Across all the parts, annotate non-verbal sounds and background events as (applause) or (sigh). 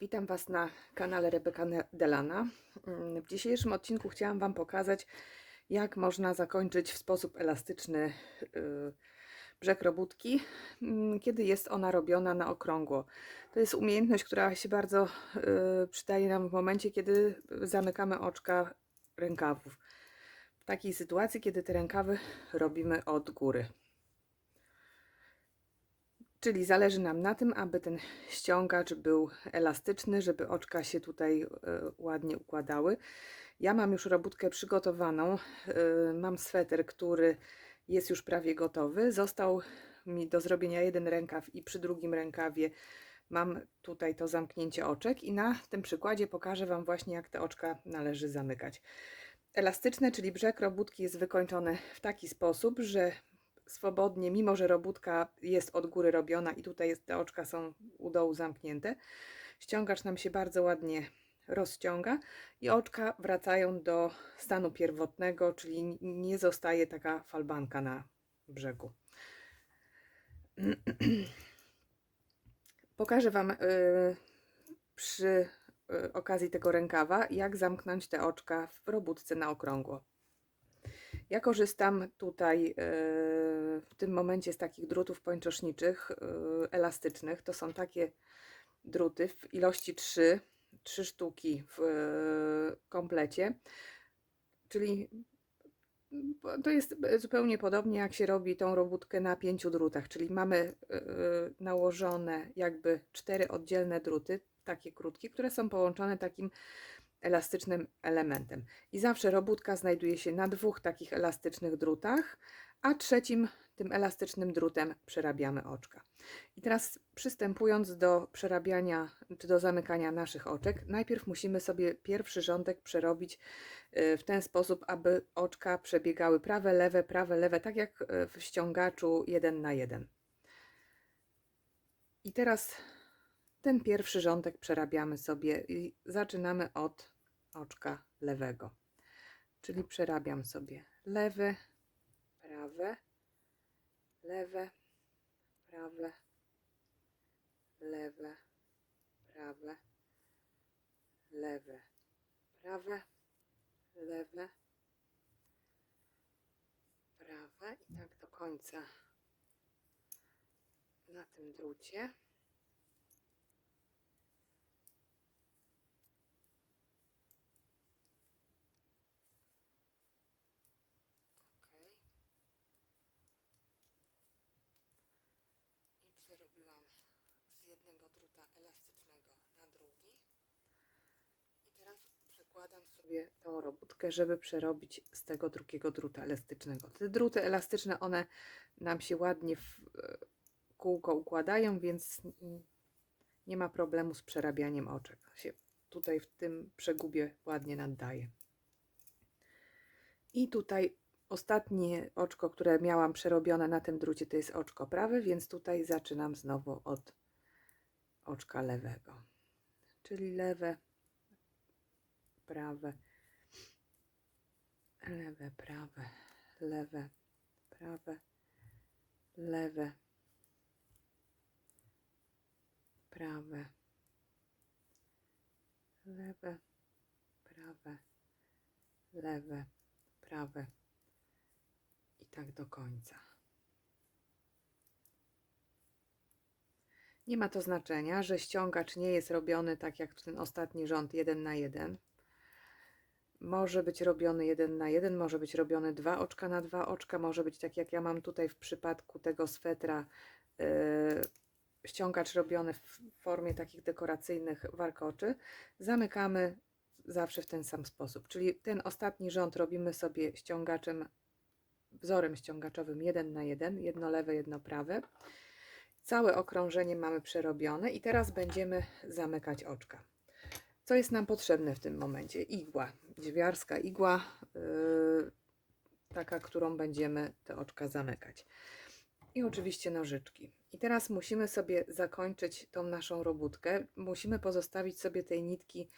Witam Was na kanale Rebeka Delana. Mm, W dzisiejszym odcinku chciałam Wam pokazać, jak można zakończyć w sposób elastyczny y, brzeg robótki, mm, kiedy jest ona robiona na okrągło. To jest umiejętność, która się bardzo y, przydaje nam w momencie, kiedy zamykamy oczka rękawów. W takiej sytuacji, kiedy te rękawy robimy od góry. Czyli zależy nam na tym, aby ten ściągacz był elastyczny, żeby oczka się tutaj e, ładnie układały. Ja mam już robótkę przygotowaną. e, Mam sweter, który jest już prawie gotowy. Został mi do zrobienia jeden rękaw i przy drugim rękawie mam tutaj to zamknięcie oczek i na tym przykładzie pokażę Wam właśnie jak te oczka należy zamykać. Elastyczne, czyli brzeg robótki jest wykończony w taki sposób, że swobodnie, mimo że robótka jest od góry robiona i tutaj jest, te oczka są u dołu zamknięte, ściągacz nam się bardzo ładnie rozciąga i oczka wracają do stanu pierwotnego, czyli nie zostaje taka falbanka na brzegu. (clears throat) Pokażę Wam y, przy y, okazji tego rękawa, jak zamknąć te oczka w robótce na okrągło. Ja korzystam tutaj e, w tym momencie z takich drutów pończoszniczych, e, elastycznych. To są takie druty w ilości 3, 3 sztuki w e, komplecie. Czyli bo to jest zupełnie podobnie jak się robi tą robótkę na pięciu drutach, czyli mamy nałożone jakby cztery oddzielne druty, takie krótkie, które są połączone takim elastycznym elementem. I zawsze robótka znajduje się na dwóch takich elastycznych drutach, a trzecim tym elastycznym drutem przerabiamy oczka. I teraz przystępując do przerabiania czy do zamykania naszych oczek, najpierw musimy sobie pierwszy rządek przerobić y, w ten sposób, aby oczka przebiegały prawe, lewe, prawe, lewe, tak jak y, w ściągaczu 1 na 1. I teraz ten pierwszy rządek przerabiamy sobie i zaczynamy od oczka lewego. Czyli przerabiam sobie lewy, prawe, lewe, prawe, lewe, prawe, lewe, prawe, lewe, prawe i tak do końca na tym drucie. Okej. I przerobiłam z jednego druta elastycznego na drugi. I teraz przekładam sobie tą robótkę, żeby przerobić z tego drugiego druta elastycznego. Te druty elastyczne, one nam się ładnie w e, kółko układają, więc nie ma problemu z przerabianiem oczek. Się tutaj w tym przegubie ładnie naddaje. I tutaj ostatnie oczko, które miałam przerobione na tym drucie, to jest oczko prawe, więc tutaj zaczynam znowu od oczka lewego. Czyli lewe, prawe, lewe, prawe, lewe, prawe, lewe, prawe, lewe, prawe, lewe, prawe i tak do końca. Nie ma to znaczenia, że ściągacz nie jest robiony tak jak ten ostatni rząd 1 na 1. Może być robiony 1 na 1, może być robiony 2 oczka na 2 oczka, może być tak jak ja mam tutaj w przypadku tego swetra yy, ściągacz robiony w formie takich dekoracyjnych warkoczy. Zamykamy zawsze w ten sam sposób, czyli ten ostatni rząd robimy sobie ściągaczem wzorem ściągaczowym 1 na 1, jedno lewe, jedno prawe. Całe okrążenie mamy przerobione i teraz będziemy zamykać oczka. Co jest nam potrzebne w tym momencie? Igła, dźwiarska igła, yy, taka, którą będziemy te oczka zamykać. I oczywiście nożyczki. I teraz musimy sobie zakończyć tą naszą robótkę. Musimy pozostawić sobie tej nitki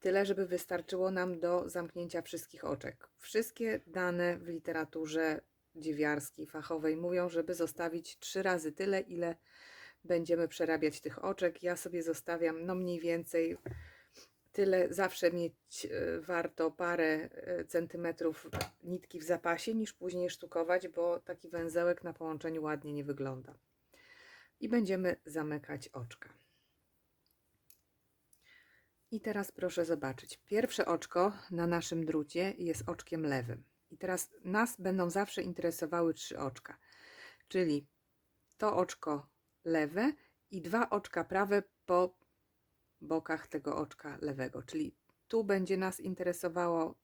tyle, żeby wystarczyło nam do zamknięcia wszystkich oczek. Wszystkie dane w literaturze dziewiarskiej, fachowej mówią, żeby zostawić trzy razy tyle, ile będziemy przerabiać tych oczek. Ja sobie zostawiam no mniej więcej tyle zawsze mieć e, warto parę e, centymetrów nitki w zapasie niż później sztukować, bo taki węzełek na połączeniu ładnie nie wygląda. I będziemy zamykać oczka. I teraz proszę zobaczyć. Pierwsze oczko na naszym drucie jest oczkiem lewym. Teraz nas będą zawsze interesowały trzy oczka, czyli to oczko lewe i dwa oczka prawe po bokach tego oczka lewego. Czyli tu będzie nas interesowało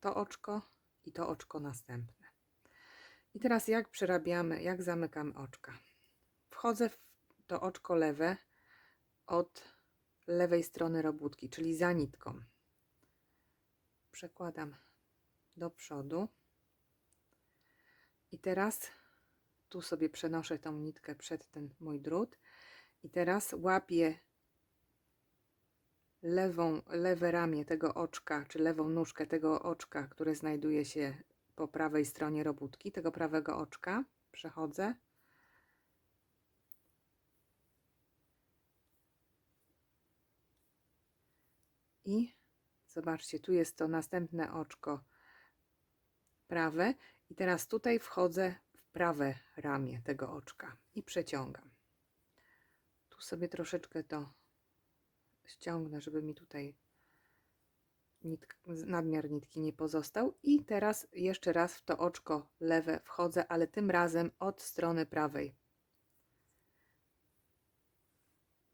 to oczko i to oczko następne. I teraz jak przerabiamy, jak zamykamy oczka. Wchodzę w to oczko lewe od lewej strony robótki, czyli za nitką. Przekładam do przodu. I teraz tu sobie przenoszę tą nitkę przed ten mój drut. I teraz łapię lewą, lewe ramię tego oczka, czy lewą nóżkę tego oczka, które znajduje się po prawej stronie robótki, tego prawego oczka. Przechodzę. I zobaczcie, tu jest to następne oczko prawe. I teraz tutaj wchodzę w prawe ramię tego oczka i przeciągam. Tu sobie troszeczkę to ściągnę, żeby mi tutaj nitk, nadmiar nitki nie pozostał. I teraz jeszcze raz w to oczko lewe wchodzę, ale tym razem od strony prawej.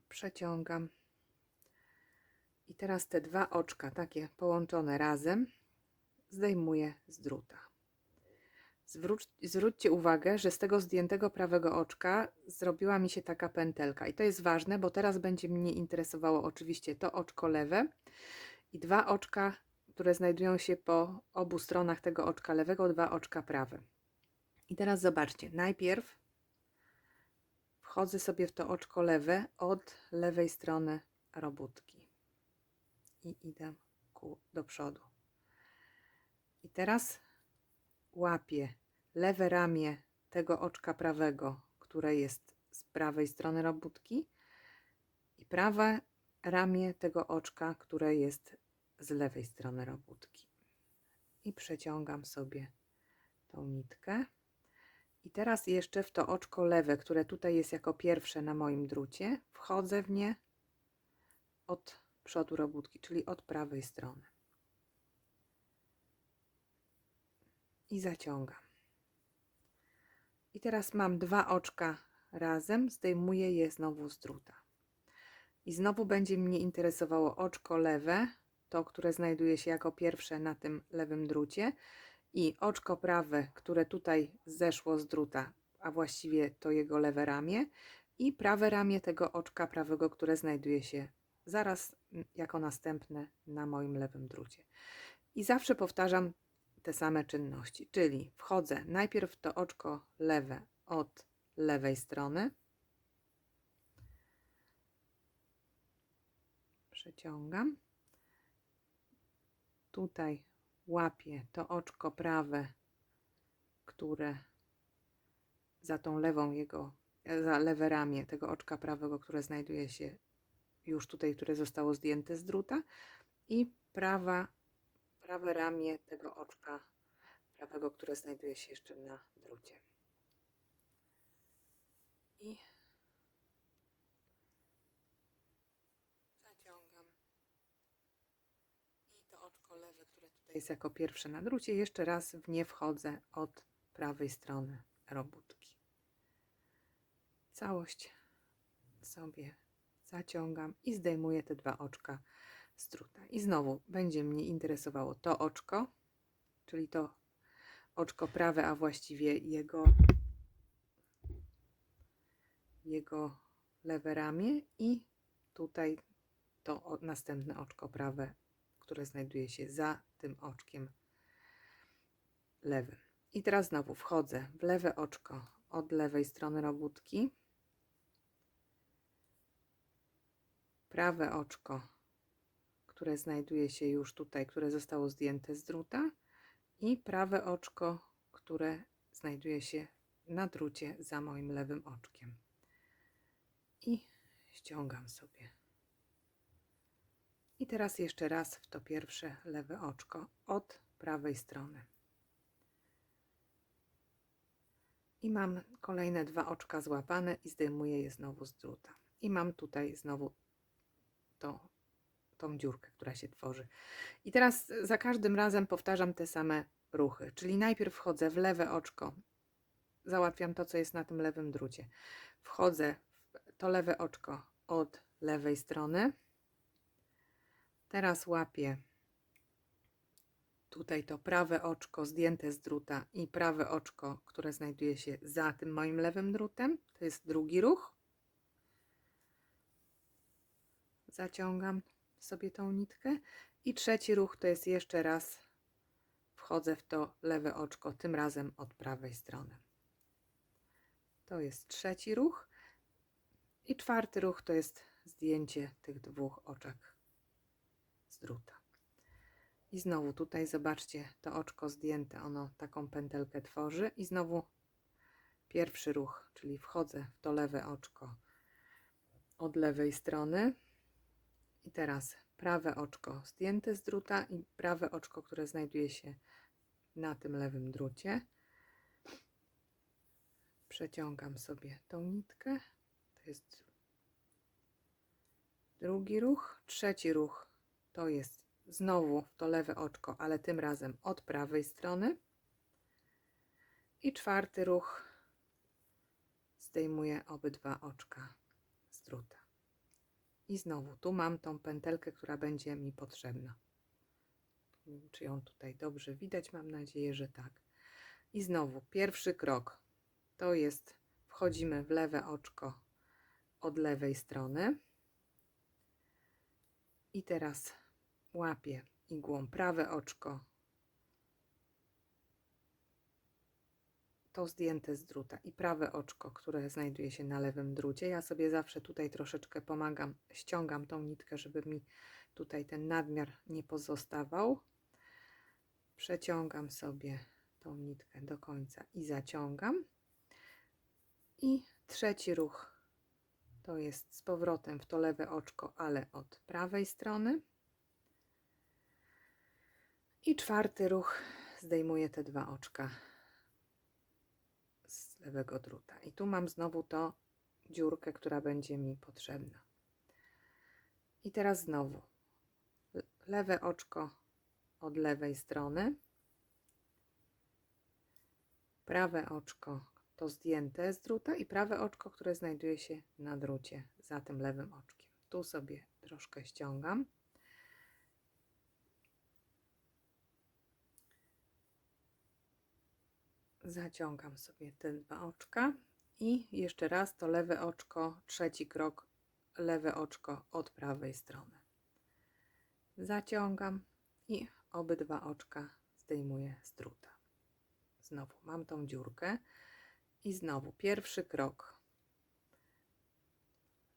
Przeciągam. I teraz te dwa oczka, takie połączone razem, zdejmuję z druta. Zwróć, zwróćcie uwagę, że z tego zdjętego prawego oczka zrobiła mi się taka pętelka. I to jest ważne, bo teraz będzie mnie interesowało oczywiście to oczko lewe i dwa oczka, które znajdują się po obu stronach tego oczka lewego, dwa oczka prawe. I teraz zobaczcie, najpierw wchodzę sobie w to oczko lewe od lewej strony robótki i idę ku, do przodu. I teraz łapię lewe ramię tego oczka prawego, które jest z prawej strony robótki i prawe ramię tego oczka, które jest z lewej strony robótki. I przeciągam sobie tą nitkę. I teraz jeszcze w to oczko lewe, które tutaj jest jako pierwsze na moim drucie, wchodzę w nie od przodu robótki, czyli od prawej strony. I zaciągam. I teraz mam dwa oczka razem, zdejmuję je znowu z druta. I znowu będzie mnie interesowało oczko lewe, to, które znajduje się jako pierwsze na tym lewym drucie i oczko prawe, które tutaj zeszło z druta, a właściwie to jego lewe ramię i prawe ramię tego oczka prawego, które znajduje się zaraz jako następne na moim lewym drucie. I zawsze powtarzam te same czynności, czyli wchodzę najpierw to oczko lewe od lewej strony, przeciągam, tutaj łapię to oczko prawe, które za tą lewą jego, za lewe ramię tego oczka prawego, które znajduje się już tutaj, które zostało zdjęte z druta i prawa prawe ramię tego oczka prawego, które znajduje się jeszcze na drucie. I zaciągam. I to oczko lewe, które tutaj jest jako pierwsze na drucie, jeszcze raz w nie wchodzę od prawej strony robótki. Całość sobie zaciągam i zdejmuję te dwa oczka struta. I znowu będzie mnie interesowało to oczko, czyli to oczko prawe, a właściwie jego, jego lewe ramię i tutaj to następne oczko prawe, które znajduje się za tym oczkiem lewym. I teraz znowu wchodzę w lewe oczko od lewej strony robótki, prawe oczko które znajduje się już tutaj, które zostało zdjęte z druta i prawe oczko, które znajduje się na drucie za moim lewym oczkiem. I ściągam sobie. I teraz jeszcze raz w to pierwsze lewe oczko od prawej strony. I mam kolejne dwa oczka złapane i zdejmuję je znowu z druta. I mam tutaj znowu to, tą dziurkę, która się tworzy. I teraz za każdym razem powtarzam te same ruchy, czyli najpierw wchodzę w lewe oczko, załatwiam to, co jest na tym lewym drucie. Wchodzę w to lewe oczko od lewej strony. Teraz łapię tutaj to prawe oczko zdjęte z druta i prawe oczko, które znajduje się za tym moim lewym drutem. To jest drugi ruch. Zaciągam sobie tą nitkę. I trzeci ruch to jest jeszcze raz wchodzę w to lewe oczko, tym razem od prawej strony. To jest trzeci ruch. I czwarty ruch to jest zdjęcie tych dwóch oczek z druta. I znowu tutaj zobaczcie to oczko zdjęte, ono taką pętelkę tworzy i znowu pierwszy ruch, czyli wchodzę w to lewe oczko od lewej strony i teraz prawe oczko zdjęte z druta i prawe oczko, które znajduje się na tym lewym drucie. Przeciągam sobie tą nitkę. To jest drugi ruch. Trzeci ruch to jest znowu to lewe oczko, ale tym razem od prawej strony. I czwarty ruch zdejmuję obydwa oczka z druta. I znowu tu mam tą pętelkę, która będzie mi potrzebna. Nie wiem, czy ją tutaj dobrze widać, mam nadzieję, że tak. I znowu pierwszy krok to jest wchodzimy w lewe oczko od lewej strony. I teraz łapię igłą prawe oczko, to zdjęte z druta i prawe oczko, które znajduje się na lewym drucie. Ja sobie zawsze tutaj troszeczkę pomagam, ściągam tą nitkę, żeby mi tutaj ten nadmiar nie pozostawał. Przeciągam sobie tą nitkę do końca i zaciągam. I trzeci ruch to jest z powrotem w to lewe oczko, ale od prawej strony. I czwarty ruch zdejmuję te dwa oczka lewego druta. I tu mam znowu to dziurkę, która będzie mi potrzebna. I teraz znowu lewe oczko od lewej strony. Prawe oczko to zdjęte z druta i prawe oczko, które znajduje się na drucie za tym lewym oczkiem. Tu sobie troszkę ściągam. Zaciągam sobie te dwa oczka i jeszcze raz to lewe oczko, trzeci krok, lewe oczko od prawej strony. Zaciągam i obydwa oczka zdejmuję z druta. Znowu mam tą dziurkę i znowu pierwszy krok.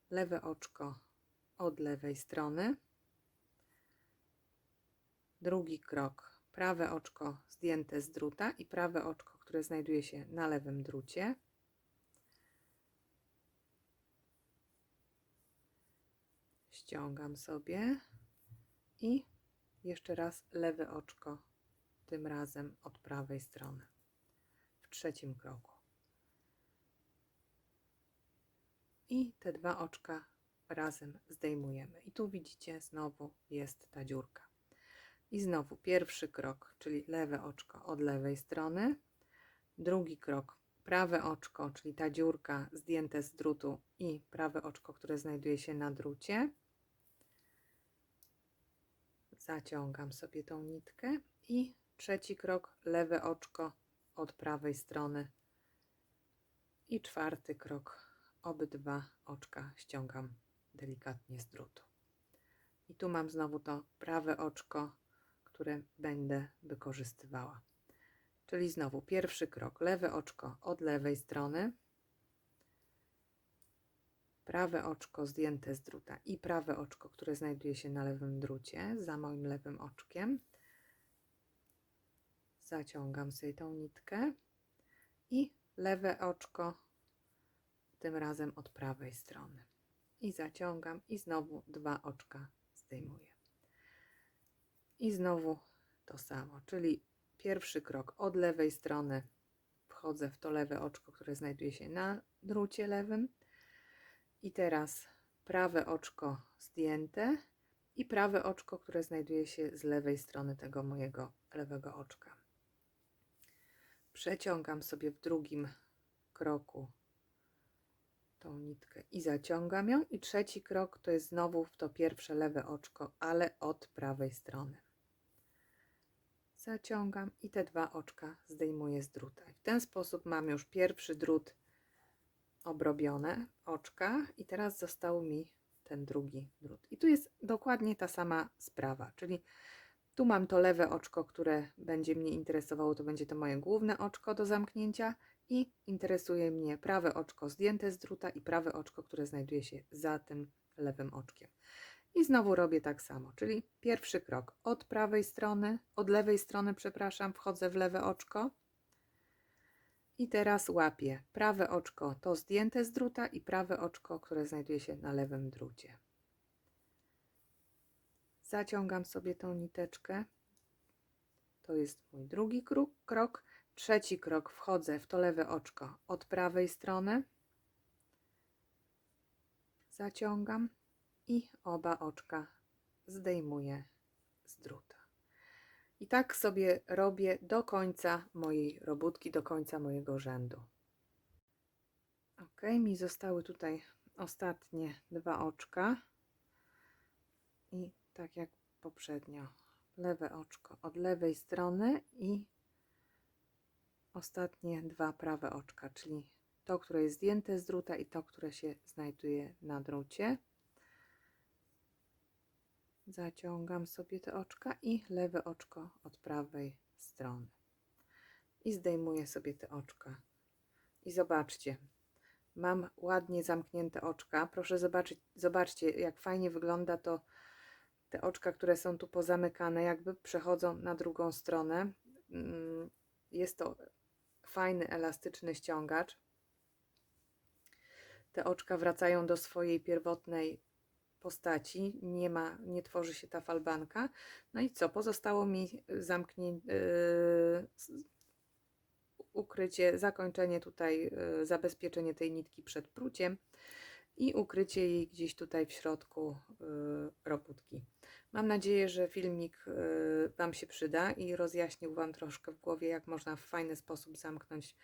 Lewe oczko od lewej strony. Drugi krok. Prawe oczko zdjęte z druta i prawe oczko, które znajduje się na lewym drucie. Ściągam sobie i jeszcze raz lewe oczko, tym razem od prawej strony, w trzecim kroku. I te dwa oczka razem zdejmujemy. I tu widzicie, znowu jest ta dziurka. I znowu pierwszy krok, czyli lewe oczko od lewej strony. Drugi krok, prawe oczko, czyli ta dziurka zdjęte z drutu i prawe oczko, które znajduje się na drucie. Zaciągam sobie tą nitkę i trzeci krok lewe oczko od prawej strony. I czwarty krok. Obydwa oczka ściągam delikatnie z drutu. I tu mam znowu to prawe oczko które będę wykorzystywała czyli znowu pierwszy krok lewe oczko od lewej strony prawe oczko zdjęte z druta i prawe oczko, które znajduje się na lewym drucie, za moim lewym oczkiem. Zaciągam sobie tą nitkę i lewe oczko, tym razem od prawej strony. I zaciągam i znowu dwa oczka zdejmuję. I znowu to samo, czyli pierwszy krok od lewej strony wchodzę w to lewe oczko, które znajduje się na drucie lewym. I teraz prawe oczko zdjęte i prawe oczko, które znajduje się z lewej strony tego mojego lewego oczka. Przeciągam sobie w drugim kroku tą nitkę i zaciągam ją. I trzeci krok to jest znowu w to pierwsze lewe oczko, ale od prawej strony. Zaciągam i te dwa oczka zdejmuję z druta. W ten sposób mam już pierwszy drut obrobione oczka i teraz został mi ten drugi drut. I tu jest dokładnie ta sama sprawa, czyli tu mam to lewe oczko, które będzie mnie interesowało, to będzie to moje główne oczko do zamknięcia i interesuje mnie prawe oczko zdjęte z druta i prawe oczko, które znajduje się za tym lewym oczkiem. I znowu robię tak samo, czyli pierwszy krok od prawej strony, od lewej strony, przepraszam, wchodzę w lewe oczko. I teraz łapię prawe oczko, to zdjęte z druta i prawe oczko, które znajduje się na lewym drucie. Zaciągam sobie tą niteczkę. To jest mój drugi krok. krok. Trzeci krok wchodzę w to lewe oczko od prawej strony. Zaciągam i oba oczka zdejmuję z druta. I tak sobie robię do końca mojej robótki, do końca mojego rzędu. Ok, mi zostały tutaj ostatnie dwa oczka. I tak jak poprzednio, lewe oczko od lewej strony i ostatnie dwa prawe oczka, czyli to, które jest zdjęte z druta i to, które się znajduje na drucie. Zaciągam sobie te oczka i lewe oczko od prawej strony. I zdejmuję sobie te oczka. I zobaczcie, mam ładnie zamknięte oczka. Proszę zobaczyć, zobaczcie, jak fajnie wygląda to. Te oczka, które są tu pozamykane, jakby przechodzą na drugą stronę. Mm, Jest to fajny, elastyczny ściągacz. Te oczka wracają do swojej pierwotnej postaci, nie ma, nie tworzy się ta falbanka. No i co? Pozostało mi zamknięcie, ukrycie, zakończenie tutaj, yy, zabezpieczenie tej nitki przed pruciem i ukrycie jej gdzieś tutaj w środku yy, robótki. Mam nadzieję, że filmik yy, Wam się przyda i rozjaśnił Wam troszkę w głowie, jak można w fajny sposób zamknąć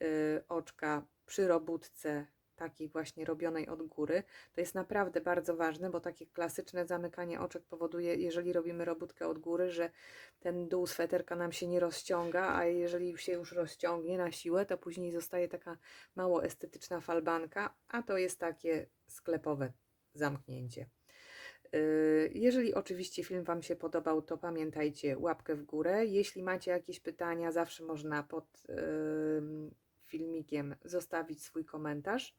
yy, oczka przy robótce takiej właśnie robionej od góry. To jest naprawdę bardzo ważne, bo takie klasyczne zamykanie oczek powoduje, jeżeli robimy robótkę od góry, że ten dół sweterka nam się nie rozciąga, a jeżeli się już rozciągnie na siłę, to później zostaje taka mało estetyczna falbanka, a to jest takie sklepowe zamknięcie. Yy, Jeżeli oczywiście film Wam się podobał, to pamiętajcie łapkę w górę. Jeśli macie jakieś pytania, zawsze można pod yy, filmikiem zostawić swój komentarz.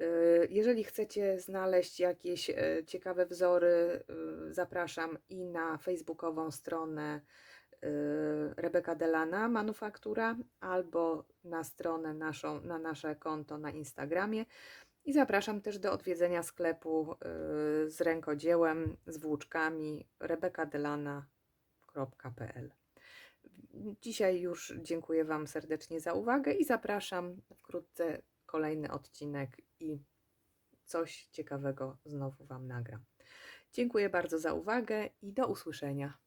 Yy, Jeżeli chcecie znaleźć jakieś e, ciekawe wzory, yy, zapraszam i na facebookową stronę yy, Rebeka Delana Manufaktura albo na stronę naszą, na nasze konto na Instagramie. I zapraszam też do odwiedzenia sklepu z rękodziełem, z włóczkami rebekadelana.pl. Dzisiaj już dziękuję Wam serdecznie za uwagę i zapraszam wkrótce kolejny odcinek i coś ciekawego znowu Wam nagram. Dziękuję bardzo za uwagę i do usłyszenia.